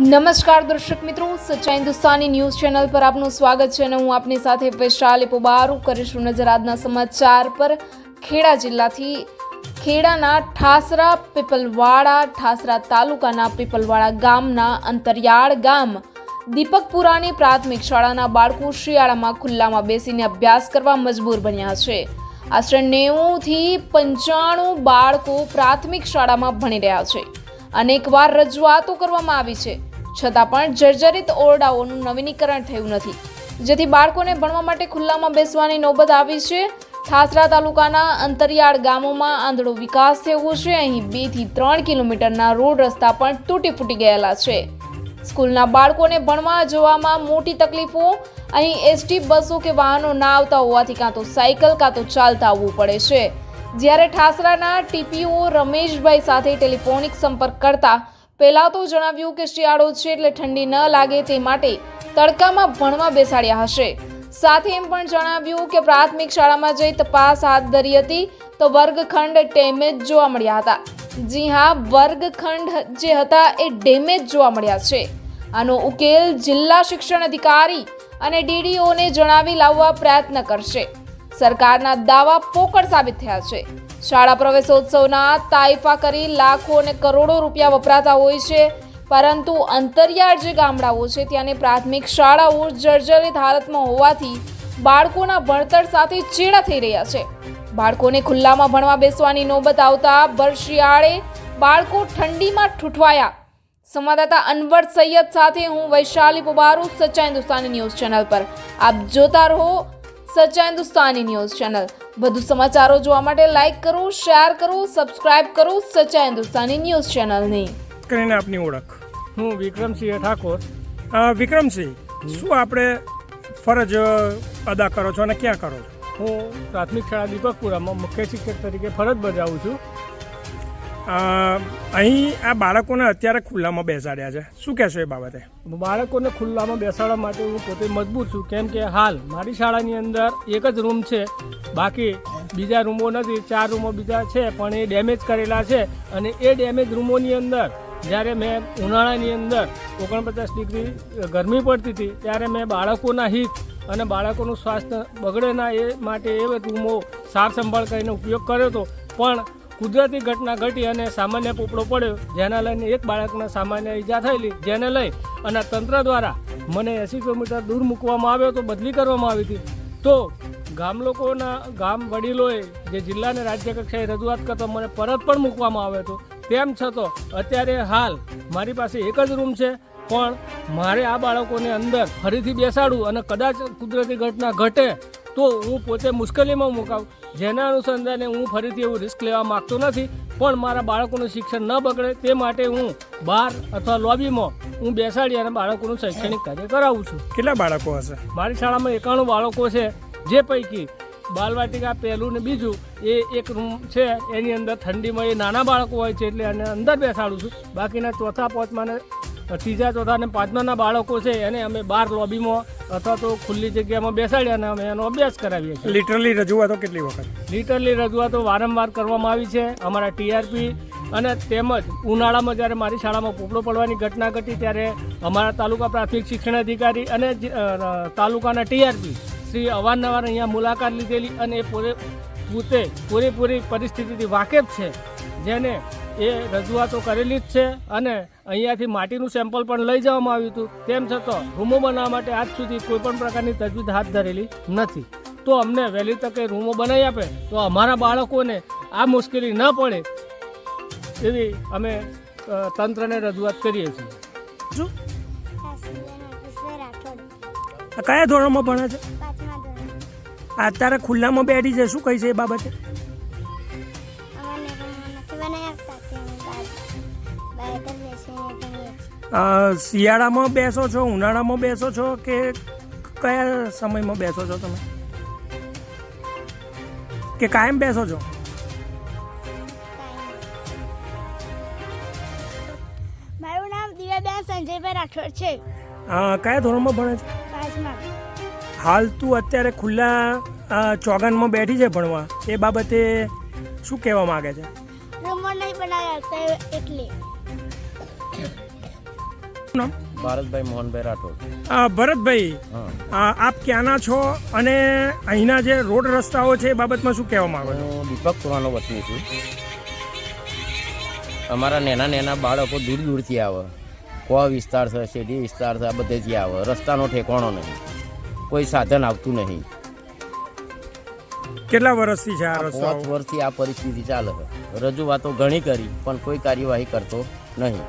નમસ્કાર દર્શક મિત્રો, સચ્ચા હિન્દુસ્તાની ન્યૂઝ ચેનલ પર આપનું સ્વાગત છે અને હું આપની સાથે વૈશાલી પોબારું કરીશું નજર આજના સમાચાર પર. ખેડા જિલ્લાથી ખેડાના ઠાસરા પીપલવાડા, ઠાસરા તાલુકાના પીપલવાડા ગામના અંતરિયાળ ગામ, દીપકપુરાની પ્રાથમિક શાળાના બાળકો શિયાળામાં ખુલ્લામાં બેસીને અભ્યાસ કરવા મજબૂર બન્યા છે. આશરે નેવુંથી પંચાણું બાળકો પ્રાથમિક શાળામાં ભણી રહ્યા છે. અનેકવાર રજૂઆતો કરવામાં આવી છે. છતાં પણ જર્જરિત ઓરડાઓનું નવીનીકરણ થયું નથી. જેથી બાળકોને ભણવા માટે ખુલ્લામાં બેસવાની નોબત આવી છે. ઠાસરા તાલુકાના અંતરિયાળ ગામોમાં આંધળો વિકાસ થયો છે. અહીં બેથી ત્રણ કિલોમીટરના રોડ રસ્તા પણ તૂટી ફૂટી ગયેલા છે. સ્કૂલના બાળકોને ભણવા જવામાં મોટી તકલીફો. અહીં એસટી, બસો કે વાહનો ના આવતા હોવાથી કાં તો સાયકલ, કાં તો ચાલતા આવવું પડે છે. જ્યારે ઠાસરાના ટીપીઓ રમેશભાઈ સાથે ટેલિફોનિક સંપર્ક કરતા પહેલાં તો જણાવ્યું કે શિયાળો છે એટલે ઠંડી ન લાગે તે માટે તડકામાં ભણવા બેસાડ્યા હશે. સાથે એમ પણ જણાવ્યું કે પ્રાથમિક શાળામાં જઈ તપાસ હાથ ધરી હતી તો વર્ગખંડ ડેમેજ જોવા મળ્યા હતા. જી હા, વર્ગખંડ જે હતા એ ડેમેજ જોવા મળ્યા છે. આનો ઉકેલ જિલ્લા શિક્ષણ અધિકારી અને ડીડીઓને જણાવી લાવવા પ્રયત્ન કરશે. સરકારના દાવા પોકળ સાબિત થયા છે. શાળા પ્રવેશોત્સવના તાઇફા કરી લાખો અને કરોડો રૂપિયા વપરાતા હોય છે. પરંતુ અંતરિયાળ જે ગામડાઓ છે ત્યાંની પ્રાથમિક શાળાઓ જર્જરિત હાલતમાં હોવાથી બાળકોના ભણતર સાથે ચેડા થઈ રહ્યા છે. બાળકોને ખુલ્લામાં ભણવા બેસવાની નોબત આવતા ભર શિયાળે બાળકો ઠંડીમાં ઠૂઠવાયા. સંવાદદાતા અનવર સૈયદ સાથે હું વૈશાલી પોબારુ સચ્ચા હિન્દુસ્તાની ન્યૂઝ ચેનલ પર. આપ જોતા રહો સચ્ચા હિન્દુસ્તાની ન્યૂઝ ચેનલ. વધુ સમાચારો જોવા માટે લાઈક કરો શેર કરો સબસ્ક્રાઇબ કરો સચ્ચા હિન્દુસ્તાની ન્યૂઝ ચેનલની. કરીને આપની ઓળખ. હું વિક્રમસિંહ ઠાકોર. વિક્રમસિંહ શું આપણે ફરજ અદા કરો છો અને ક્યાં કરો છો? હું પ્રાથમિક શાળા દીપકપુરામાં મુખ્ય શિક્ષક તરીકે ફરજ બજાવું છું. અહીં આ બાળકોને અત્યારે ખુલ્લામાં બેસાડ્યા છે. શું કહેશો એ બાબતે? બાળકોને ખુલ્લામાં બેસાડવા માટે હું પોતે મજબૂર છું. કેમ કે હાલ મારી શાળાની અંદર એક જ રૂમ છે. બાકી બીજા રૂમો નથી. ચાર રૂમો બીજા છે, પણ એ ડેમેજ કરેલા છે. અને એ ડેમેજ રૂમોની અંદર જ્યારે મેં ઉનાળાની અંદર ઓગણપચાસ ડિગ્રી ગરમી પડતી હતી, ત્યારે મેં બાળકોના હિત અને બાળકોનું સ્વાસ્થ્ય બગડે ના એ માટે એ રૂમો સાર સંભાળ કરીને ઉપયોગ કર્યો હતો. પણ કુદરતી ઘટના ઘટી અને સામાન્ય પોપડો પડ્યો, જેના લઈને એક બાળકને સામાન્ય ઈજા થયેલી, જેને લઈ અને તંત્ર દ્વારા મને એંસી કિલોમીટર દૂર મૂકવામાં આવ્યો તો બદલી કરવામાં આવી હતી. તો ગામ લોકોના, ગામ વડીલોએ જે જિલ્લાને રાજ્ય કક્ષાએ રજૂઆત કરતો મને પરત પણ મૂકવામાં આવ્યો હતો. તેમ છતાં અત્યારે હાલ મારી પાસે એક જ રૂમ છે, પણ મારે આ બાળકોને અંદર ફરીથી બેસાડું અને કદાચ કુદરતી ઘટના ઘટે તો હું પોતે મુશ્કેલીમાં મુકાવું જેના અનુસંધાને હું ફરીથી એવું રિસ્ક લેવા માગતો નથી પણ મારા બાળકોનું શિક્ષણ ન બગડે તે માટે હું બહાર અથવા લોબીમાં હું બેસાડી અને બાળકોનું શૈક્ષણિક કાર્ય કરાવું છું. કેટલા બાળકો હશે? મારી શાળામાં એકાણું બાળકો છે જે પૈકી બાલવાટિકા પહેલું ને બીજું એ એક રૂમ છે એની અંદર ઠંડીમાં એ નાના બાળકો હોય છે એટલે એને અંદર બેસાડું છું. બાકીના ચોથા પાંચમાને ત્રીજા ચોથા અને પાંચમાના બાળકો છે એને અમે બહાર લોબીમાં અથવા તો ખુલ્લી જગ્યામાં બેસાડી અને અમે એનો અભ્યાસ કરાવીએ છીએ. લિટરલી રજૂઆતો કેટલી વખત? લિટરલી રજૂઆતો વારંવાર કરવામાં આવી છે. અમારા ટીઆરપી અને તેમજ ઉનાળામાં જ્યારે મારી શાળામાં પોપડો પડવાની ઘટના ઘટી ત્યારે અમારા તાલુકા પ્રાથમિક શિક્ષણ અધિકારી અને તાલુકાના ટીઆરપી શ્રી અવારનવાર અહીંયા મુલાકાત લીધેલી અને એ પોતે પૂરેપૂરી પરિસ્થિતિથી વાકેફ છે. જેને એ રજૂઆતો કરેલી જ છે અને અહીંયાથી માટીનું સેમ્પલ પણ લઈ જવામાં આવ્યું હતું. તેમ છતાં રૂમો બનાવવા માટે આજ સુધી કોઈ પણ પ્રકારની તજવીજ હાથ ધરેલી નથી. તો અમને વહેલી તકે રૂમો બનાવી આપે તો અમારા બાળકોને આ મુશ્કેલી ન પડે એવી અમે તંત્રને રજૂઆત કરીએ છીએ. કયા ધોરણમાં ભણે છે? પાંચમા ધોરણ. આ અત્યારે ખુલ્લામાં બેઠી છે. શું કહી છે એ બાબતે? શિયાળામાં બેસો છો ઉનાળામાં બેસો છો કે કયા સમયમાં બેસો છો તમે? કે કાયમ બેસો છો? મારું નામ દિવ્યાબેન સંજયભાઈ રાઠોડ છે. કયા ધોરણમાં ભણે છે? હાલ તું અત્યારે ખુલ્લા ચોગનમાં બેઠી છે ભણવા. એ બાબતે શું કહેવા માંગે છે? રૂમો નહીં બનાવ્યા આપતા એટલે નામ? ભારતભાઈ મોહનભાઈ રાઠોડ. ભરતભાઈ આપ ક્યાંના છો અને અહીંના જે રોડ રસ્તાઓ છે એ બાબતમાં શું કહેવા માંગો છો હું દીપક પુરાનો વતની છું. અમારા નાના નાના બાળકો દૂર દૂરથી આવે. કોવા વિસ્તાર છે શેરી વિસ્તાર છે આ બધેથી આવે. રસ્તાનો ઠેકાણો નહીં. કોઈ સાધન આવતું નહીં. કેટલા વર્ષથી છે આ રસ્તો વર્ષથી આ પરિસ્થિતિ ચાલે છે. રજૂઆતો ઘણી કરી પણ કોઈ કાર્યવાહી કરતો નહીં.